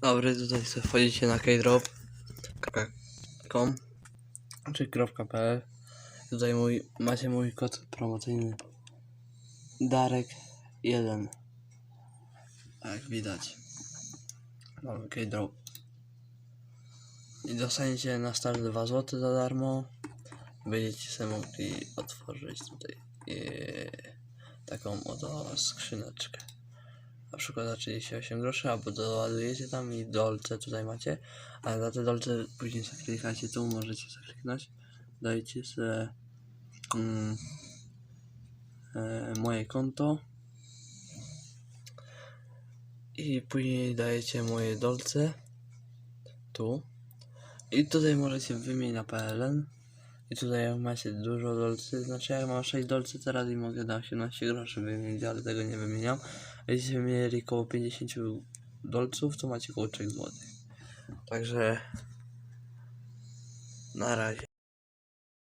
Dobry, tutaj sobie wchodzicie na keydrop.com czy .pl. Tutaj mój, macie mój kod promocyjny. Darek1 Jak widać. Mamy keydrop. I dostaniecie na start 2 zł za darmo. Będziecie sobie mogli otworzyć tutaj yy, taką oto skrzyneczkę na przykład za 38 groszy, albo doładujecie tam i dolce tutaj macie, a za te dolce później sobie tu, możecie sobie kliknąć, dajcie sobie mm, e, moje konto. I później dajecie moje dolce. Tu. I tutaj możecie wymienić na PLN i tutaj macie dużo dolcy, znaczy jak mam 6 dolcy teraz i mogę na 18 groszy wymienić, ale tego nie wymieniam. A jeśli mieli około 50 dolców, to macie około 3 zł. Także na razie.